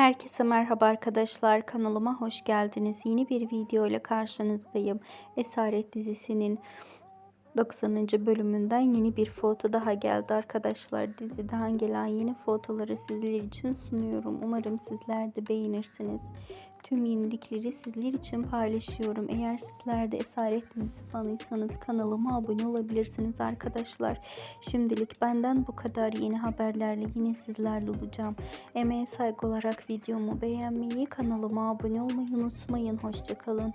Herkese merhaba arkadaşlar kanalıma hoş geldiniz. Yeni bir video ile karşınızdayım. Esaret dizisinin 90. bölümünden yeni bir foto daha geldi arkadaşlar. Diziden gelen yeni fotoları sizler için sunuyorum. Umarım sizler de beğenirsiniz. Tüm yenilikleri sizler için paylaşıyorum. Eğer sizler de Esaret dizisi fanıysanız kanalıma abone olabilirsiniz arkadaşlar. Şimdilik benden bu kadar yeni haberlerle yine sizlerle olacağım. Emeğe saygı olarak videomu beğenmeyi, kanalıma abone olmayı unutmayın. Hoşçakalın.